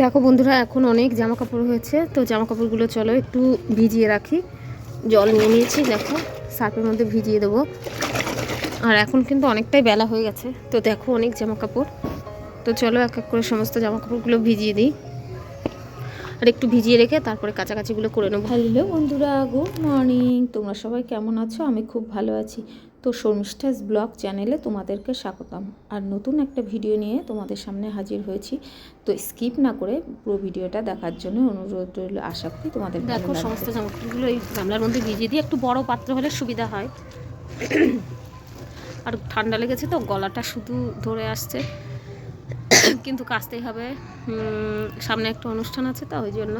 দেখো বন্ধুরা, এখন অনেক জামা কাপড় হয়েছে। তো জামা কাপড়গুলো চলো একটু ভিজিয়ে রাখি। জল নিয়ে নিয়েছি, দেখো, সার্ফের মধ্যে ভিজিয়ে দেবো। আর এখন কিন্তু অনেকটাই বেলা হয়ে গেছে। তো দেখো, অনেক জামা কাপড় তো চলো এক এক করে সমস্ত জামা কাপড়গুলো ভিজিয়ে দিই। আর একটু ভিজিয়ে রেখে তারপরে কাছাকাছিগুলো করে নেব। হ্যালো বন্ধুরা, গুড মর্নিং। তোমরা সবাই কেমন আছো? আমি খুব ভালো আছি। তো শর্মিষ্ঠাস ব্লগ চ্যানেলে তোমাদেরকে স্বাগতম। আর নতুন একটা ভিডিও নিয়ে তোমাদের সামনে হাজির হয়েছি। তো স্কিপ না করে পুরো ভিডিওটা দেখার জন্য অনুরোধ রইল। আশা করি তোমাদের দেখো সমস্ত জামা কাপড়গুলো এই গামলার মধ্যে ভিজিয়ে দিয়ে একটু বড় পাত্র হলে সুবিধা হয়। আর ঠান্ডা লেগেছে তো গলাটা শুধু ধরে আসছে। কিন্তু কাচতেই হবে। সামনে একটা অনুষ্ঠান আছে তো ওই জন্য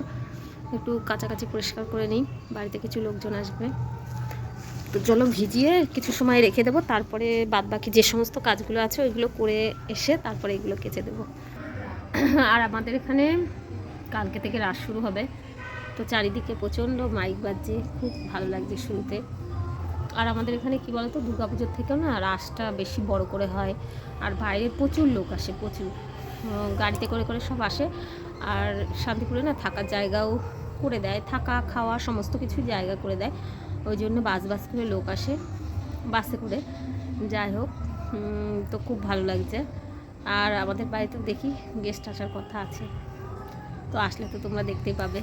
একটু কাছাকাছি পরিষ্কার করে নিই। বাড়িতে কিছু লোকজন আসবে। তো ভিজিয়ে কিছু সময় রেখে দেবো, তারপরে বাদ বাকি যে সমস্ত কাজগুলো আছে ওইগুলো করে এসে তারপরে এগুলো কেচে দেবো। আর আমাদের এখানে কালকে থেকে রাস শুরু হবে, তো চারিদিকে প্রচণ্ড মাইক বাজছে, খুব ভালো লাগছে শুনতে। আর আমাদের এখানে কি বলতো পুজোর থেকেও না রাসটা বেশি বড় করে হয়, আর বাইরে প্রচুর লোক আসে, প্রচুর। গাড়িতে করে করে সব আসে, আর শান্তিপুরে না থাকার জায়গাও করে দেয়, থাকা, খাওয়া, সমস্ত কিছু জায়গা করে দেয়। ওই জন্য বাস বাস করে লোক আসে বাসে করে। যাই হোক তো খুব ভালো লাগছে। আর আমাদের বাড়িতে দেখি গেস্ট আসার কথা আছে। তো আসলে তো তোমরা দেখতেই পাবে।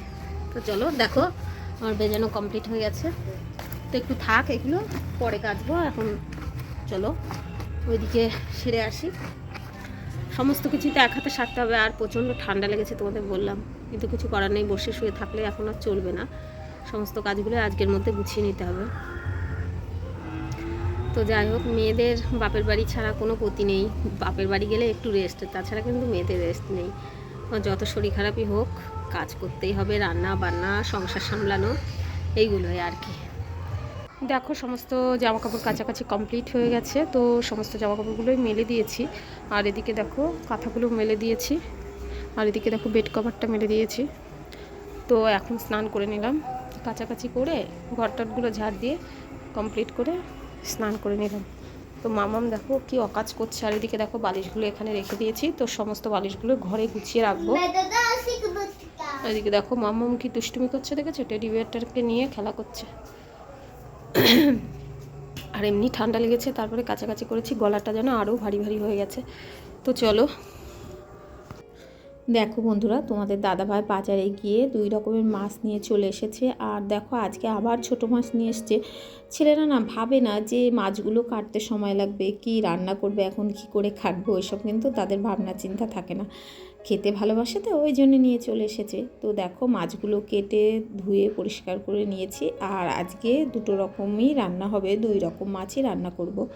তো চলো দেখো, আমার বেজানো কমপ্লিট হয়ে গেছে। তো একটু থাক এগুলো, পরে কাচবো। এখন চলো, ওইদিকে সেরে আসি। সমস্ত কিছু তো এক হাতে সারতে হবে, আর প্রচণ্ড ঠান্ডা লেগেছে তোমাদের বললাম। কিন্তু কিছু করার নেই, বসে শুয়ে থাকলে এখন আর চলবে না। সমস্ত কাজগুলো আজকের মধ্যে গুছিয়ে নিতে হবে। তো যাই হোক, মেয়েদের বাপের বাড়ি ছাড়া কোনো গতি নেই। বাপের বাড়ি গেলে একটু রেস্ট তাছাড়া কিন্তু মেয়েদের রেস্ট নেই। যত শরীর খারাপই হোক, কাজ করতেই হবে, রান্না বান্না, সংসার সামলানো, এইগুলোই আর কি। দেখো, সমস্ত জামা কাপড় কাছাকাছি কমপ্লিট হয়ে গেছে, তো সমস্ত জামা কাপড়গুলোই মেলে দিয়েছি। আর এদিকে দেখো, কাঁথাগুলো মেলে দিয়েছি। আর এদিকে দেখো বেড কভারটা মেলে দিয়েছি। তো এখন স্নান করে নিলাম। কাছাকাছি করে ঘর টটগুলো ঝাড় দিয়ে কমপ্লিট করে স্নান করে নিলাম। তো মামাম দেখো কি অকাজ করছে আর এদিকে দেখো বালিশগুলো এখানে রেখে দিয়েছি। তো সমস্ত বালিশগুলো ঘরে গুছিয়ে রাখব। এদিকে দেখো মামাম কি দুষ্টুমি করছে দেখেছ? টেডি বিয়ারটাকে নিয়ে খেলা করছে। আর এমনি ঠান্ডা লেগেছে তারপরে কাছাকাছি করেছি গলাটা যেন আরও ভারী ভারী হয়ে গেছে। তো চলো দেখো বন্ধুরা, তোমাদের দাদাভাই বাজারে গিয়ে দুই রকমের মাছ নিয়ে চলে এসেছে। আর দেখো, আজকে আবার ছোট মাছ নিয়ে এসছে। ছেলেরা না ভাবে না যে মাছগুলো কাটতে সময় লাগবে, কি রান্না করবে, এখন কি করে কাটবো, এসব কিন্তু তাদের ভাবনা চিন্তা থাকে না। খেতে ভালোবাসে তো, ওই জন্য নিয়ে চলে এসেছে। তো দেখো, মাছগুলো কেটে ধুয়ে পরিষ্কার করে নিয়েছি। আর আজকে দুটো রকমই রান্না হবে, দুই রকম মাছই রান্না করব।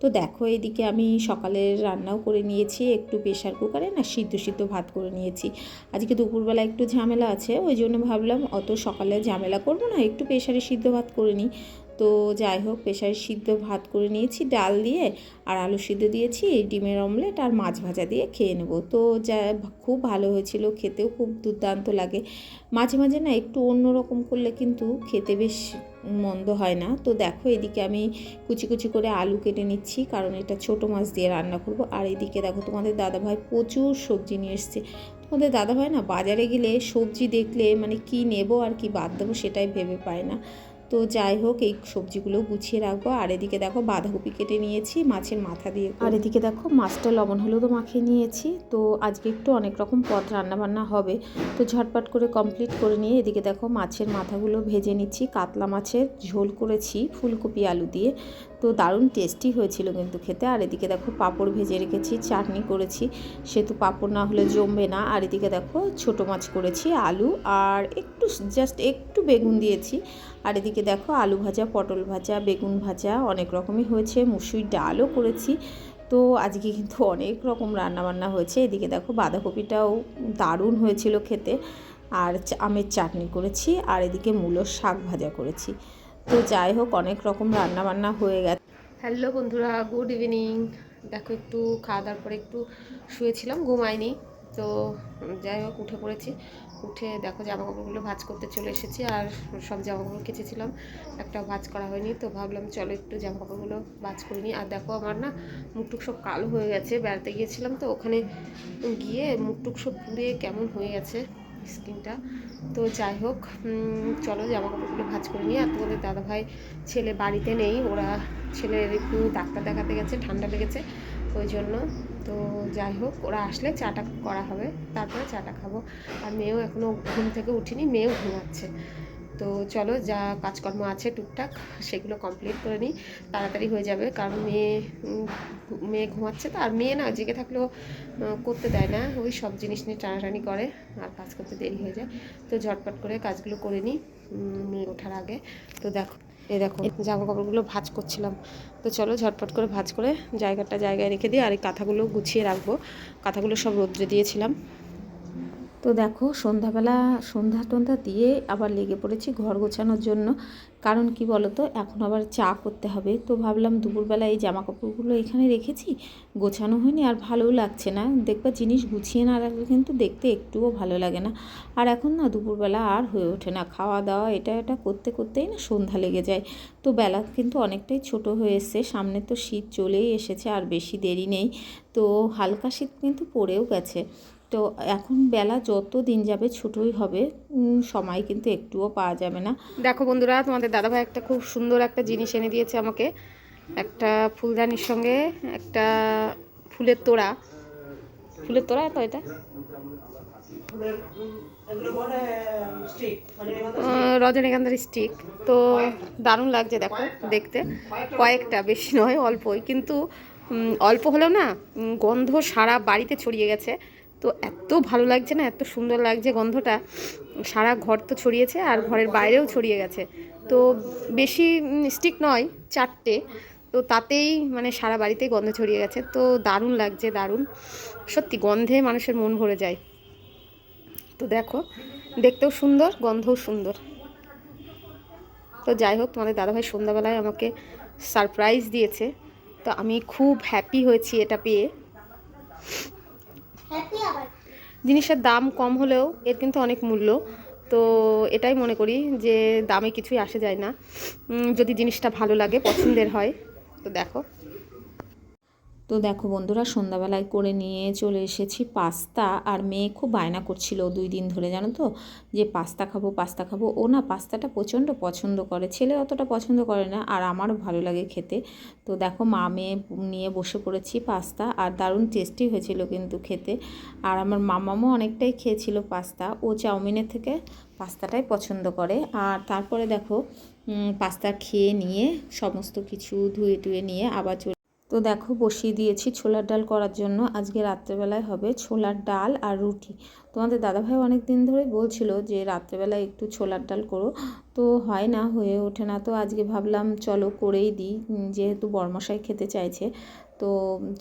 তো দেখো, এদিকে আমি সকালের রান্নাও করে নিয়েছি, একটু প্রেশার কুকারে না সিদ্ধ সিদ্ধ ভাত করে নিয়েছি। আজকে দুপুরবেলা একটু ঝামেলা আছে, ওই জন্য ভাবলাম অত সকালে ঝামেলা করব না, একটু প্রেশারে সিদ্ধ ভাত করে নিই। তো যাই হোক প্রেশারে সিদ্ধ ভাত করে নিয়েছি, ডাল দিয়ে আর আলু সিদ্ধ দিয়েছি, ডিমের অমলেট আর মাছ ভাজা দিয়ে খেয়ে নেব। তো যা খুব ভালো হয়েছিল, খেতেও খুব দুর্দান্ত লাগে। মাঝে মাঝে না একটু অন্যরকম করলে কিন্তু খেতে বেশ মন্দ হয় না। তো দেখো, এদিকে আমি কুচি কুচি করে আলু কেটে নিচ্ছি, কারণ এটা ছোট মাছ দিয়ে রান্না করব। আর এদিকে দেখো, তোমাদের দাদাভাই প্রচুর সবজি নিয়ে এসছে। তোমাদের দাদাভাই না বাজারে গেলে সবজি দেখলে মানে কি নেব আর কি বাদ দেবো সেটাই ভেবে পায় না। তো যাই হোক, এই সবজিগুলো গুছিয়ে রাখব। আর এদিকে দেখো বাঁধাকপি কেটে নিয়েছি, মাছের মাথা দিয়ে আর এদিকে দেখো মাছটা লবণ হলুদও মাখিয়ে নিয়েছি। তো আজকে একটু অনেক রকম পদ রান্নাবান্না হবে। তো ঝটপট করে কমপ্লিট করে নিয়ে এদিকে দেখো মাছের মাথাগুলো ভেজে নিচ্ছি। কাতলা মাছের ঝোল করেছি ফুলকপি, আলু দিয়ে। তো দারুণ টেস্টি হয়েছিল কিন্তু খেতে। আর এদিকে দেখো পাঁপড় ভেজে রেখেছি, চাটনি করেছি। সেহেতু পাঁপড় না হলে জমবে না। আর এদিকে দেখো ছোটো মাছ করেছি, আলু। আর একটু জাস্ট একটু বেগুন দিয়েছি। আর এদিকে দেখো আলু ভাজা, পটল ভাজা, বেগুন ভাজা অনেক রকমই হয়েছে। মুসুর ডালও করেছি। তো আজকে কিন্তু অনেক রকম রান্নাবান্না হয়েছে। এদিকে দেখো বাঁধাকপিটাও দারুণ হয়েছিল খেতে। আর আমের চাটনি করেছি আর এদিকে মূলোর শাক ভাজা করেছি। তো যাই হোক, অনেক রকম রান্না বান্না হয়ে গেছে। হ্যালো বন্ধুরা, গুড ইভিনিং। দেখো একটু খাওয়া দাওয়ার পরে একটু শুয়েছিলাম, ঘুমাইনি। তো যাই হোক, উঠে পড়েছি। উঠে দেখো জামা কাপড়গুলো ভাজ করতে চলে এসেছি আর সব জামা কাপড় কেচেছিলাম। একটা ভাজ করা হয়নি, তো ভাবলাম চলো একটু জামা কাপড়গুলো ভাজ করে নিই। আর দেখো আমার না মুখটুক সব কালো হয়ে গেছে, বেড়াতে গিয়েছিলাম তো ওখানে গিয়ে মুখটুক সব পুড়ে কেমন হয়ে গেছে স্কিনটা। তো যাই হোক চলো জামা কাপড়গুলো ভাজ করে নিই। আর তোমাদের দাদাভাই ছেলে বাড়িতে নেই, ওরা ছেলের একটু ডাক্তার দেখাতে গেছে, ঠান্ডা লেগেছে, ওই জন্য তো যাই হোক, ওরা আসলে চাটা করা হবে। তারপরে চাটা খাব। আর মেয়েও এখনও ঘুম থেকে উঠিনি, মেয়েও ঘুমাচ্ছে। তো চলো, যা কাজকর্ম আছে টুকটাক, সেগুলো কমপ্লিট করে নিই। তাড়াতাড়ি হয়ে যাবে, কারণ মেয়ে মেয়ে ঘুমাচ্ছে তো, আর মেয়ে না, জেগে থাকলেও করতে দেয় না। ওই সব জিনিস নিয়ে টানাটানি করে, আর কাজ করতে দেরি হয়ে যায়। তো ঝটপট করে কাজগুলো করে নিই মেয়ে ওঠার আগে। তো দেখো এই দেখো, জামা কাপড়গুলো ভাজ করছিলাম। তো চলো ঝটপট করে ভাঁজ করে জায়গাটা জায়গায় রেখে দিয়ে আর এই কাঁথাগুলো গুছিয়ে রাখব। কাঁথাগুলো সব রোদ্রে দিয়েছিলাম। তো দেখো, সন্ধ্যাবেলা সন্ধ্যা টন্ধা দিয়ে আবার লেগে পড়েছি ঘর গোছানোর জন্য। কারণ কি বলো তো এখন আবার চা করতে হবে। তো ভাবলাম দুপুরবেলা এই জামা কাপড়গুলো এখানে রেখেছি, গোছানো হয়নি আর ভালোও লাগছে না। দেখবা জিনিস গুছিয়ে না রাখলে কিন্তু দেখতে একটুও ভালো লাগে না। আর এখন না দুপুরবেলা আর হয়ে ওঠে না। খাওয়া দাওয়া এটা এটা করতে করতেই না সন্ধ্যা লেগে যায়। তো বেলা কিন্তু অনেকটাই ছোট হয়ে এসছে। সামনে তো শীত চলেই এসেছে, আর বেশি দেরি নেই। তো হালকা শীত কিন্তু পড়েও গেছে। তো এখন বেলা যত দিন যাবে ছোটোই হবে সময় কিন্তু একটুও পাওয়া যাবে না। দেখো বন্ধুরা তোমাদের দাদাভাই একটা খুব সুন্দর একটা জিনিস এনে দিয়েছে আমাকে। একটা ফুলদানির সঙ্গে একটা ফুলের তোড়া। ফুলের তোড়া তো এটা? আহ, রজনীগন্ধার স্টিক। তো দারুণ লাগছে দেখো দেখতে। কয়েকটা বেশি নয় অল্পই। কিন্তু অল্প হলেও না গন্ধ সারা বাড়িতে ছড়িয়ে গেছে। তো এত ভালো লাগছে না, এত সুন্দর লাগছে গন্ধটা। সারা ঘর তো ছড়িয়েছে আর ঘরের বাইরেও ছড়িয়ে গেছে। তো বেশি স্টিক নয়, চারটে। তো তাতেই মানে সারা বাড়িতেই গন্ধ ছড়িয়ে গেছে। তো দারুণ লাগছে, দারুণ। সত্যি গন্ধে মানুষের মন ভরে যায়। তো দেখো, দেখতেও সুন্দর, গন্ধও সুন্দর। তো যাই হোক, তোমাদের দাদাভাই সন্ধ্যাবেলায় আমাকে সারপ্রাইজ দিয়েছে। তো আমি খুব হ্যাপি হয়েছি এটা পেয়ে। জিনিসের দাম কম হলেও এর কিন্তু অনেক মূল্য। তো এটাই মনে করি যে দামে কিছুই আসে যায় না। যদি জিনিসটা ভালো লাগে, পছন্দের হয়, তো দেখো। তো দেখো বন্ধুরা, সন্ধ্যাবেলায় করে নিয়ে চলে এসেছি পাস্তা আর মেয়ে খুব বায়না করছিল দুই দিন ধরে, জানো তো? যে পাস্তা খাব পাস্তা খাব। ও না পাস্তাটা প্রচণ্ড পছন্দ করে। ছেলে অতটা পছন্দ করে না আর আমারও ভালো লাগে খেতে। তো দেখো মা মেয়ে নিয়ে বসে পড়েছি পাস্তা আর দারুণ টেস্টি হয়েছিল কিন্তু খেতে। আর আমার মামামও অনেকটাই খেয়েছিল পাস্তা। ও চাউমিনের থেকে পাস্তাটাই পছন্দ করে। আর তারপরে দেখো পাস্তা খেয়ে নিয়ে সমস্ত কিছু ধুয়ে টুয়ে নিয়ে আবার তো দেখো, বসিয়ে দিয়েছি ছোলার ডাল করার জন্য। আজকে রাত্রেবেলায় হবে ছোলার ডাল আর রুটি। তোমাদের দাদাভাই অনেক দিন ধরেই বলছিল যে রাত্রেবেলায় একটু ছোলার ডাল করো। তো হয় না, হয়ে ওঠে না। তো আজকে ভাবলাম, চলো করেই দিই। যেহেতু বরমশাই খেতে চাইছে। তো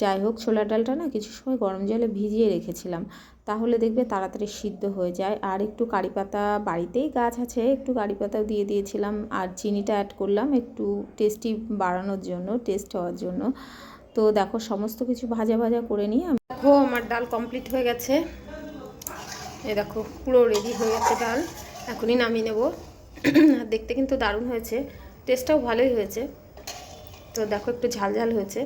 যাই হোক, ছোলার ডালটা না কিছু সময় গরম জলে ভিজিয়ে রেখেছিলাম। তাহলে দেখবে তাড়াতাড়ি সিদ্ধ হয়ে যায়। আর একটু কারি পাতা, বাড়িতেই গাছ আছে, একটু কারি পাতাও দিয়ে দিয়েছিলাম। আর চিনিটা অ্যাড করলাম একটু টেস্টি বাড়ানোর জন্য টেস্ট হওয়ার জন্য। তো দেখো, সমস্ত কিছু ভাজা ভাজা করে নিয়ে দেখো, আমার ডাল কমপ্লিট হয়ে গেছে। এই দেখো, পুরো রেডি হয়ে গেছে ডাল। এখনই নামিয়ে নেব। দেখতে কিন্তু দারুণ হয়েছে। টেস্টটাও ভালোই হয়েছে। তো দেখো, একটু ঝাল ঝাল হয়েছে।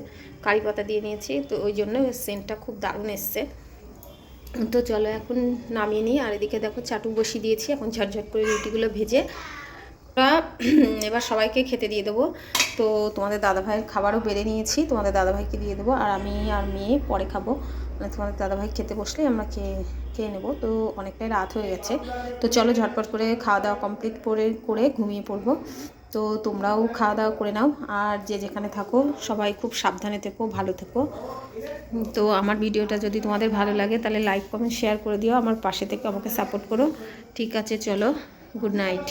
কারি পাতা দিয়ে নিয়েছি, তো ওই জন্য সেন্টটা খুব দারুণ এসছে। তো চলো, এখন নামিয়ে নিই। আর এদিকে দেখো, চাটু বসিয়ে দিয়েছি। এখন ঝটঝট করে রুটিগুলো ভেজে এবার সবাইকে খেতে দিয়ে দেবো। তো তোমাদের দাদাভাইয়ের খাবারও বেড়ে নিয়েছি। তোমাদের দাদাভাইকে দিয়ে দেবো। আর আমি আর মেয়ে পরে খাব। তোমাদের দাদাভাই খেতে বসলেই আমরা খেয়ে খেয়ে নেব। তো অনেকটাই রাত হয়ে গেছে। তো চলো ঝটপট করে খাওয়া দাওয়া কমপ্লিট করে করে ঘুমিয়ে পড়ব। তো তোমরাও খাওয়া দাওয়া করে নাও। আর যে যেখানে থাকো, সবাই খুব সাবধানে থেকো, ভালো থেকো। তো আমার ভিডিওটা যদি তোমাদের ভালো লাগে, তাহলে লাইক কমেন্ট শেয়ার করে দিও। আমার পাশে থেকে আমাকে সাপোর্ট করো। ঠিক আছে, চলো গুড নাইট